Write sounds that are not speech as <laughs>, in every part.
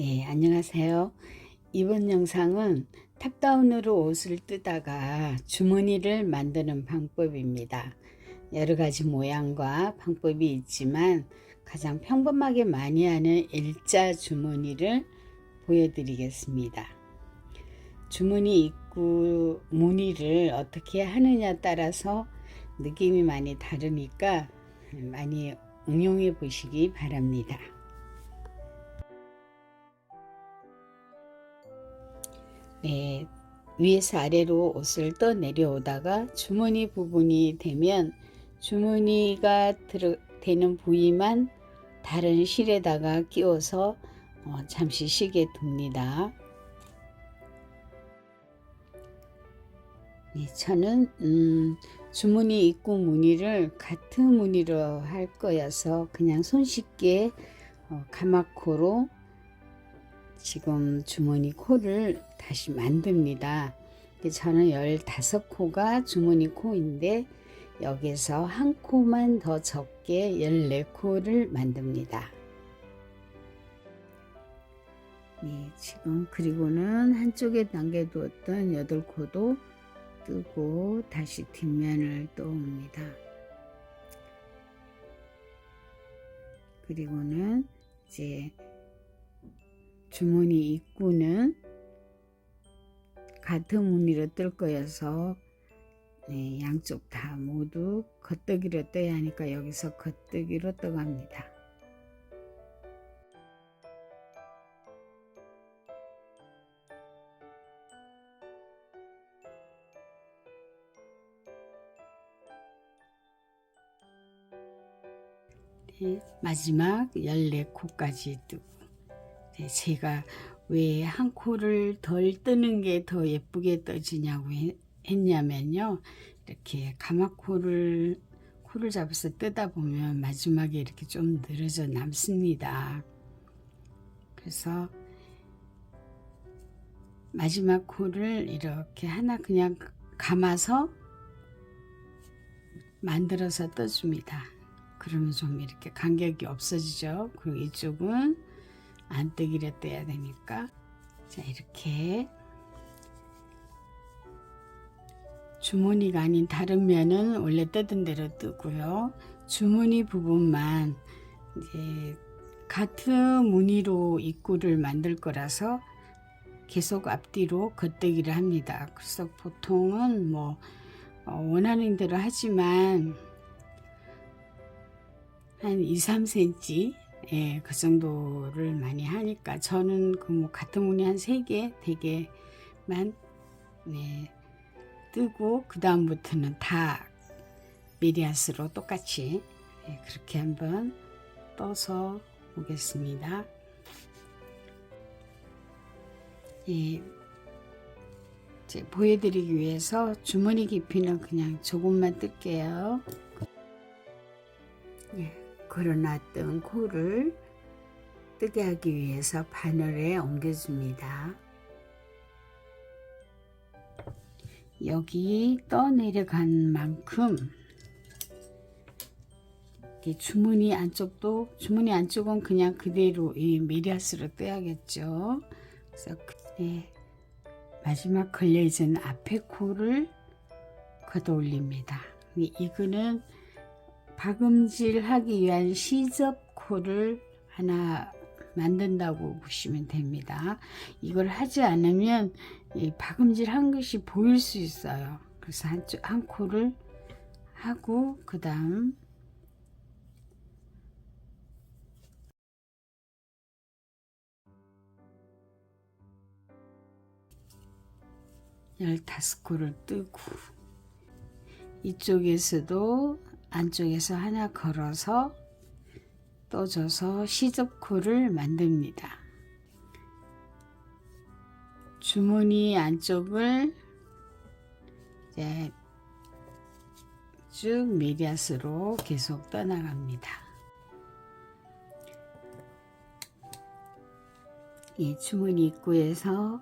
네, 안녕하세요. 이번 영상은 탑다운으로 옷을 뜨다가 주머니를 만드는 방법입니다. 여러 가지 모양과 방법이 있지만 가장 평범하게 많이 하는 일자 주머니를 보여드리겠습니다. 주머니 입구 무늬를 어떻게 하느냐 따라서 느낌이 많이 다르니까 많이 응용해 보시기 바랍니다. 네, 위에서 아래로 옷을 떠 내려오다가 주머니 부분이 되면 주머니가 들어, 되는 부위만 다른 실에다가 끼워서 어, 잠시 쉬게 둡니다. 네, 저는 음, 주머니 입구 무늬를 같은 무늬로 할 거여서 그냥 손쉽게 어, 가마코로 지금 주머니 코를 다시 만듭니다. 저는 15코가 주머니 코인데 여기서 한 코만 더 적게 14코를 만듭니다. 네, 지금 그리고는 한쪽에 남겨두었던 8코도 뜨고 다시 뒷면을 떠옵니다. 그리고는 이제 주머니 입구는 같은 무늬로 뜰 거여서 네, 양쪽 다 모두 겉뜨기로 떠야 하니까 여기서 겉뜨기로 떠갑니다. 네, 마지막 14코까지 뜨고 네, 제가 왜 한 코를 덜 뜨는 게 더 예쁘게 떠지냐고 했냐면요. 이렇게 가마코를 코를 잡아서 뜨다 보면 마지막에 이렇게 좀 늘어져 남습니다. 그래서 마지막 코를 이렇게 하나 그냥 감아서 만들어서 떠줍니다. 그러면 좀 이렇게 간격이 없어지죠. 그리고 이쪽은 안 뜨기를 떠야 되니까 자 이렇게 주머니가 아닌 다른 면은 원래 뜨던 대로 뜨고요. 주머니 부분만 이제 같은 무늬로 입구를 만들 거라서 계속 앞뒤로 겉뜨기를 합니다. 그래서 보통은 뭐 어, 원하는 대로 하지만 한 2, 3cm 예, 그 정도를 많이 하니까 저는 그 뭐 같은 무늬 한 3개, 4개만 네, 뜨고 그 다음부터는 다 미리아스로 똑같이 예, 그렇게 한번 떠서 보겠습니다. 예, 이제 보여드리기 위해서 주머니 깊이는 그냥 조금만 뜰게요. 예, 걸어놨던 코를 뜨게 하기 위해서 바늘에 옮겨줍니다. 여기 떠내려간 만큼 주머니 안쪽도 주머니 안쪽은 그냥 그대로 이 미리아스로 떠야겠죠. 그래서 네, 마지막 걸려있는 앞에 코를 걷어 올립니다. 이거는 박음질 하기 위한 시접 코를 하나 만든다고 보시면 됩니다. 이걸 하지 않으면 이 박음질 한 것이 보일 수 있어요. 그래서 한쪽 한 코를 하고 그 다음 열다섯 코를 뜨고 이쪽에서도 안쪽에서 하나 걸어서 떠줘서 시접코를 만듭니다. 주머니 안쪽을 이제 쭉 미리아스로 계속 떠나갑니다. 이 주머니 입구에서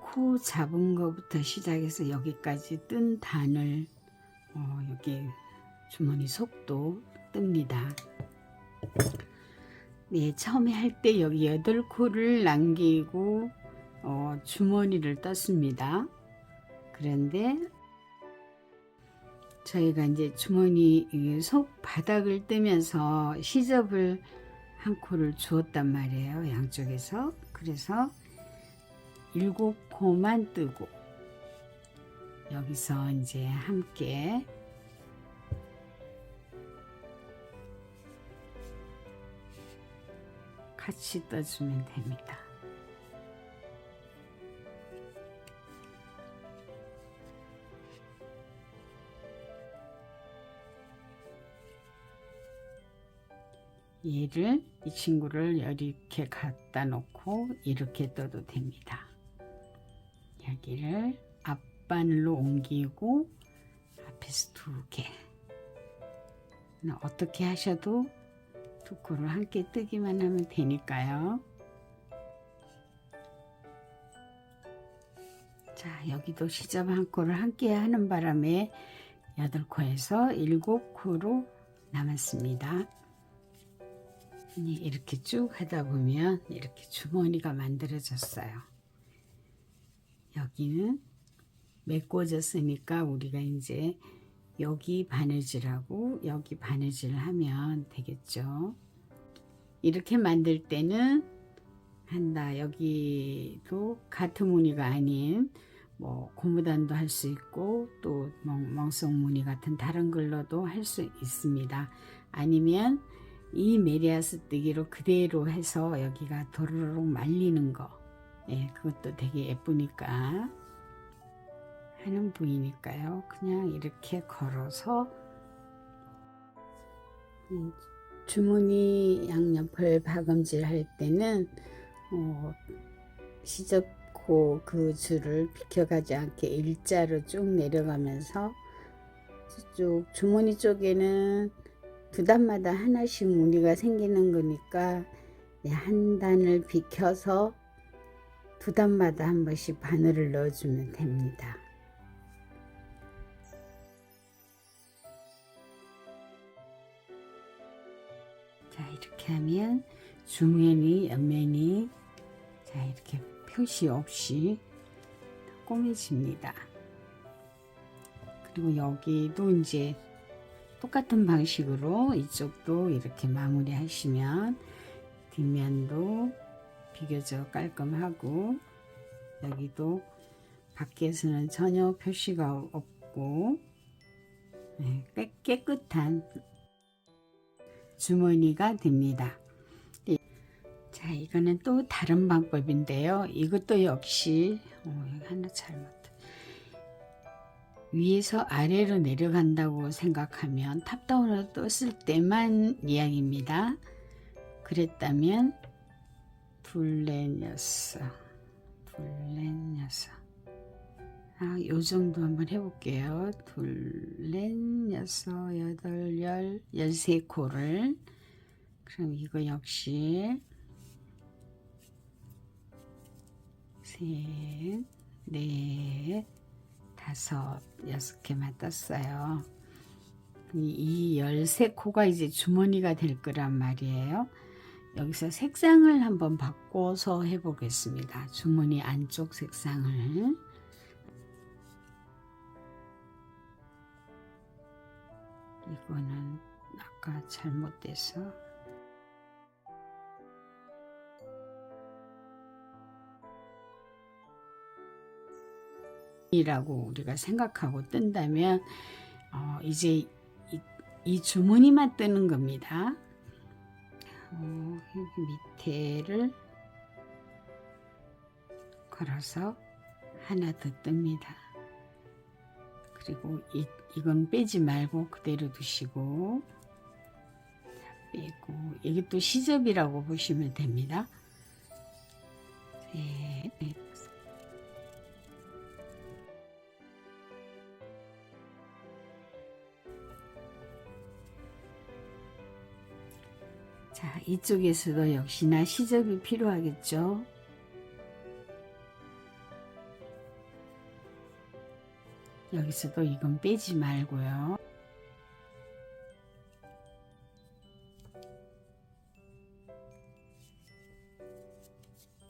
코 잡은 것부터 시작해서 여기까지 뜬 단을 어, 여기 주머니 속도 뜹니다. 네, 처음에 할 때 여기 여덟 코를 남기고 어, 주머니를 떴습니다. 그런데 저희가 이제 주머니 이속 바닥을 뜨면서 시접을 한 코를 주었단 말이에요. 양쪽에서. 그래서 일곱 코만 뜨고 여기서 이제 함께 같이 떠주면 됩니다. 얘를 이 친구를 이렇게 갖다 놓고 이렇게 떠도 됩니다. 여기를 앞바늘로 옮기고 앞에서 두 개. 어떻게 하셔도 두 코를 함께 뜨기만 하면 되니까요. 자, 여기도 시접 한 코를 함께 하는 바람에 여덟 코에서 일곱 코로 남았습니다. 이 이렇게 쭉 하다 보면 이렇게 주머니가 만들어졌어요. 여기는 메꿔졌으니까 우리가 이제 여기 바느질하고 여기 바느질 하면 되겠죠. 이렇게 만들 때는 한다. 여기도 같은 무늬가 아닌 뭐 고무단도 할 수 있고 또 멍- 멍석무늬 같은 다른 걸로도 할 수 있습니다. 아니면 이 메리아스 뜨기로 그대로 해서 여기가 도로록 말리는 거 예, 그것도 되게 예쁘니까 하는 부위니까요 그냥 이렇게 걸어서 음, 주머니 양옆을 박음질 할 때는 어, 시접고 그 줄을 비켜가지 않게 일자로 쭉 내려가면서 쭉 주머니 쪽에는 두 단마다 하나씩 무늬가 생기는 거니까 네, 한 단을 비켜서 두 단마다 한 번씩 바늘을 넣어주면 됩니다. 이렇게 하면 중면이 옆면이 자 이렇게 표시 없이 꼬매집니다. 그리고 여기도 이제 똑같은 방식으로 이쪽도 이렇게 마무리 하시면 뒷면도 비교적 깔끔하고 여기도 밖에서는 전혀 표시가 없고 네, 깨, 깨끗한 주머니가 됩니다. 네. 자 이거는 또 다른 방법인데요. 이것도 역시 어, 여기 하나 잘못 위에서 아래로 내려간다고 생각하면 탑다운으로 떴을 때만 이야기입니다. 그랬다면 둘넷 여섯 아, 요 정도 한번 해볼게요. 둘 넷 여섯 여덟 열 열세 코를 그럼 이거 역시 셋 넷 다섯, 여섯 개만 떴어요. 이 열세 코가 이제 주머니가 될 거란 말이에요. 여기서 색상을 한번 바꿔서 해보겠습니다. 주머니 안쪽 색상을. 이거는 아까 잘못돼서 이라고 우리가 생각하고 뜬다면 어, 이제 이, 이 주머니만 뜨는 겁니다. 어, 밑에를 걸어서 하나 더 뜹니다. 그리고 이, 이건 빼지 말고 그대로 두시고 자, 빼고 이게 또 시접이라고 보시면 됩니다. 셋, 넷, 자, 이쪽에서도 역시나 시접이 필요하겠죠. 여기서도 이건 빼지 말고요.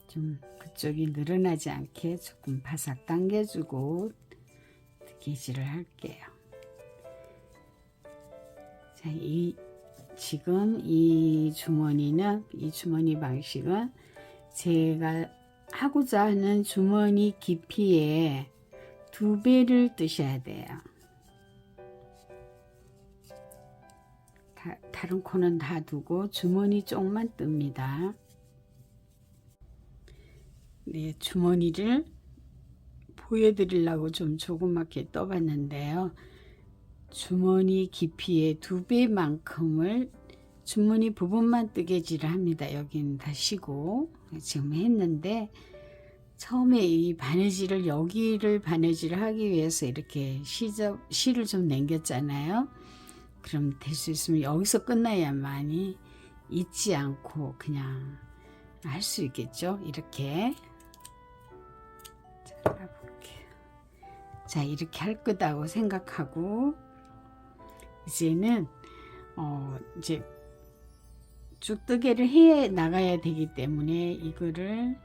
좀 그쪽이 늘어나지 않게 조금 바삭 당겨주고 뜨개질을 할게요. 자, 이 지금 이 주머니는 이 주머니 방식은 제가 하고자 하는 주머니 깊이의 두 배를 뜨셔야 돼요. 다, 다른 코는 다 두고 주머니 쪽만 뜹니다. 네, 주머니를 보여드리려고 좀 조그맣게 떠봤는데요. 주머니 깊이의 두 배만큼을 주머니 부분만 뜨개질을 합니다. 여기는 다 쉬고 지금 했는데 처음에 이 바느질을 여기를 바느질을 하기 위해서 이렇게 시접 실을 좀 남겼잖아요. 그럼 될 수 있으면 여기서 끝나야만이 잊지 않고 그냥 할 수 있겠죠. 이렇게 잘라볼게요. 자 이렇게 할 거다고 생각하고 이제는 어 이제 쭉 뜨개를 해 나가야 되기 때문에 이거를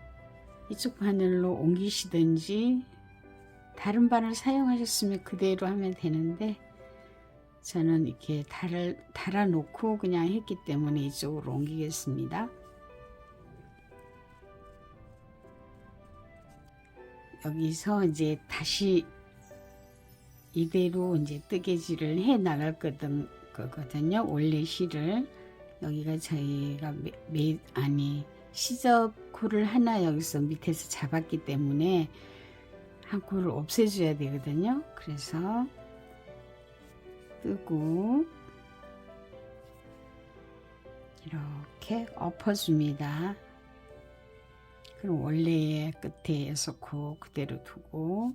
이쪽 바늘로 옮기시든지 다른 바늘 사용하셨으면 그대로 하면 되는데 저는 이렇게 달을, 달아 놓고 그냥 했기 때문에 이쪽으로 옮기겠습니다. 여기서 이제 다시 이대로 이제 뜨개질을 해 나갈 거든, 거거든요. 원래 실을 여기가 저희가 매, 매, 아니 시접 코를 하나 여기서 밑에서 잡았기 때문에 한 코를 없애줘야 되거든요. 그래서 뜨고 이렇게 엎어줍니다. 그럼 원래의 끝에 여섯 코 그대로 두고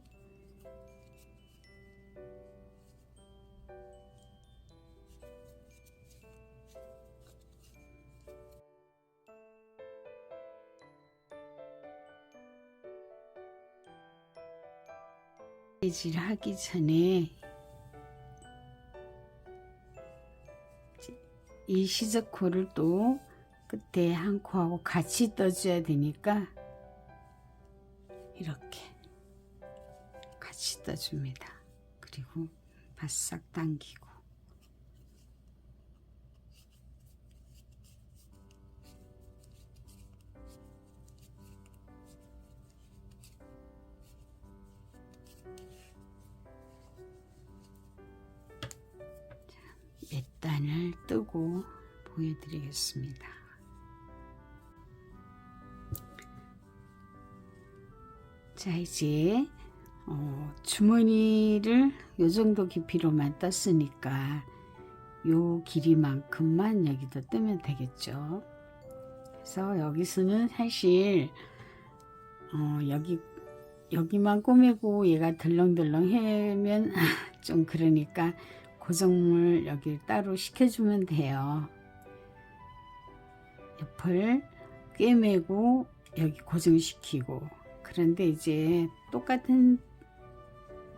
질 하기 전에 이 시저코를 또 끝에 한 코하고 같이 떠줘야 되니까 이렇게 같이 떠줍니다. 그리고 바싹 당기고 보여드리겠습니다. 자 이제 어, 주머니를 요 정도 깊이로만 떴으니까 요 길이만큼만 여기도 뜨면 되겠죠. 그래서 여기서는 사실 어, 여기 여기만 꼬매고 얘가 덜렁덜렁 해면 <laughs> 좀 그러니까 고정물 여기 따로 시켜주면 돼요. 옆을 꿰매고 여기 고정시키고 그런데 이제 똑같은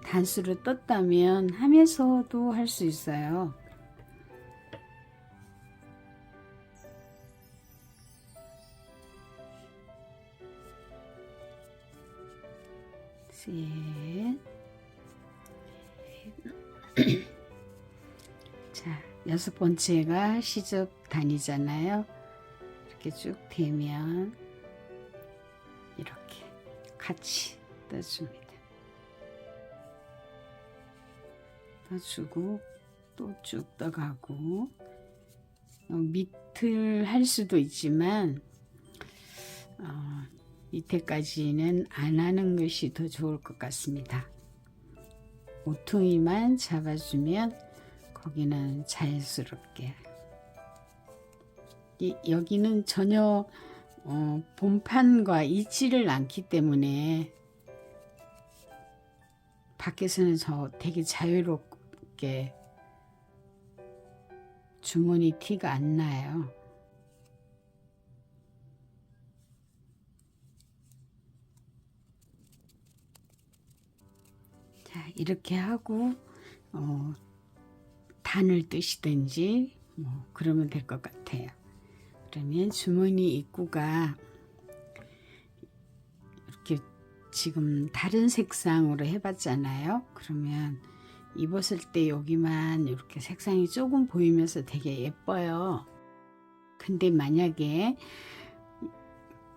단수로 떴다면 하면서도 할 수 있어요. 셋, 자, 여섯 번째가 시접 단이잖아요. 이렇게 쭉 되면 이렇게 같이 떠줍니다. 떠주고 또 쭉 떠가고 어, 밑을 할 수도 있지만 어, 밑에까지는 안 하는 것이 더 좋을 것 같습니다. 모퉁이만 잡아주면 거기는 자연스럽게 이, 여기는 전혀 어, 본판과 있지를 않기 때문에 밖에서는 저 되게 자유롭게 주머니 티가 안 나요. 자 이렇게 하고 어, 단을 뜨시든지 뭐 그러면 될 것 같아요. 그러면 주머니 입구가 지금 다른 색상으로 해봤잖아요. 그러면 입었을 때 여기만 이렇게 색상이 조금 보이면서 되게 예뻐요. 근데 만약에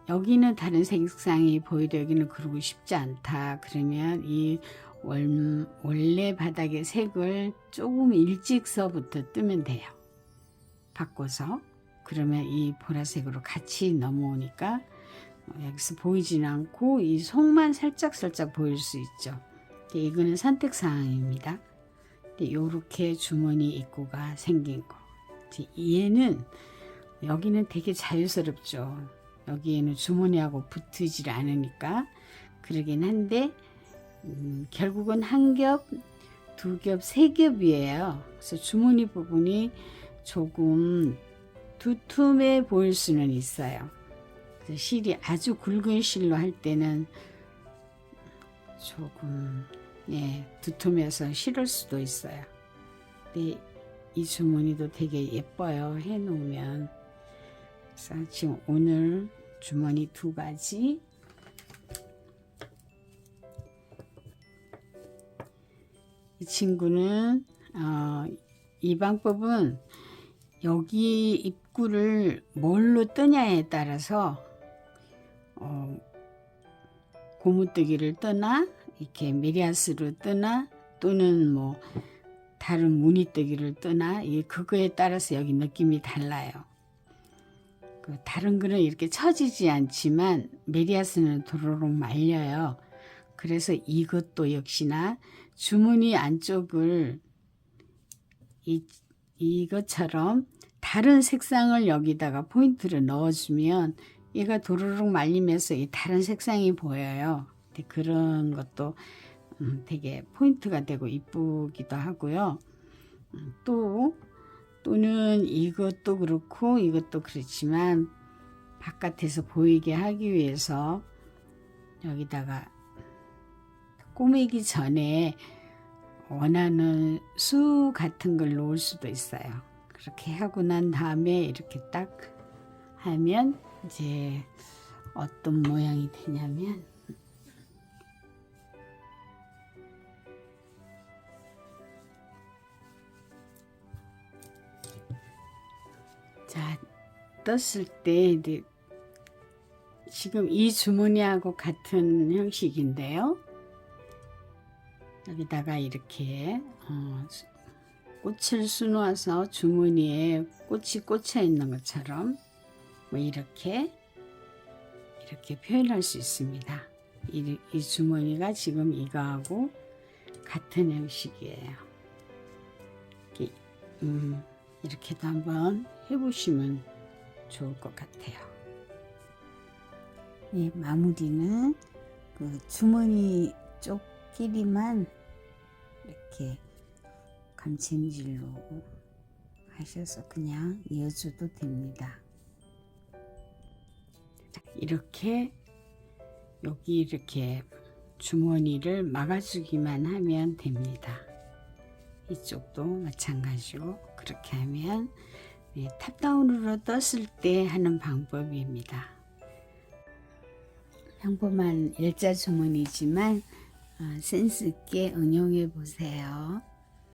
여기는 다른 색상이 보이도 여기는 그러고 싶지 않다. 그러면 이 월, 원래 바닥의 색을 조금 일찍서부터 뜨면 돼요. 바꿔서. 그러면 이 보라색으로 같이 넘어오니까 어, 여기서 보이진 않고 이 속만 살짝 살짝 보일 수 있죠. 이거는 선택 사항입니다. 이렇게 주머니 입구가 생긴 거. 얘는 여기는 되게 자유스럽죠. 여기에는 주머니하고 붙이질 않으니까 그러긴 한데 음, 결국은 한 겹, 두 겹, 세 겹이에요. 그래서 주머니 부분이 조금 두툼해 보일 수는 있어요. 실이 아주 굵은 실로 할 때는 조금 예, 두툼해서 싫을 수도 있어요. 근데 이 주머니도 되게 예뻐요. 해놓으면. 그래서 지금 오늘 주머니 두 가지 이 친구는 어, 이 방법은 여기 입구를 뭘로 뜨냐에 따라서 어, 고무뜨기를 뜨나 이렇게 메리아스로 뜨나 또는 뭐 다른 무늬뜨기를 뜨나 이 그거에 따라서 여기 느낌이 달라요. 그 다른 거는 이렇게 처지지 않지만 메리아스는 도로록 말려요. 그래서 이것도 역시나 주머니 안쪽을 이, 이것처럼 다른 색상을 여기다가 포인트를 넣어주면 얘가 도로록 말리면서 이 다른 색상이 보여요. 그런 것도 음, 되게 포인트가 되고 이쁘기도 하고요. 음, 또 또는 이것도 그렇고 이것도 그렇지만 바깥에서 보이게 하기 위해서 여기다가 꼬매기 전에 원하는 수 같은 걸 놓을 수도 있어요. 그렇게 하고 난 다음에 이렇게 딱 하면 이제 어떤 모양이 되냐면 자 떴을 때 이제 지금 이 주머니하고 같은 형식인데요. 여기다가 이렇게 어, 꽃을 수놓아서 주머니에 꽃이 꽂혀 있는 것처럼 뭐 이렇게 이렇게 표현할 수 있습니다. 이, 이 주머니가 지금 이거하고 같은 형식이에요. 이렇게, 음, 이렇게도 한번 해보시면 좋을 것 같아요. 이 마무리는 그 주머니 쪽 끼리만 이렇게 감침질로 하셔서 그냥 이어줘도 됩니다. 이렇게 여기 이렇게 주머니를 막아주기만 하면 됩니다. 이쪽도 마찬가지로 그렇게 하면 네, 탑다운으로 떴을 때 하는 방법입니다. 평범한 일자 주머니지만 어, 센스 있게 응용해 보세요.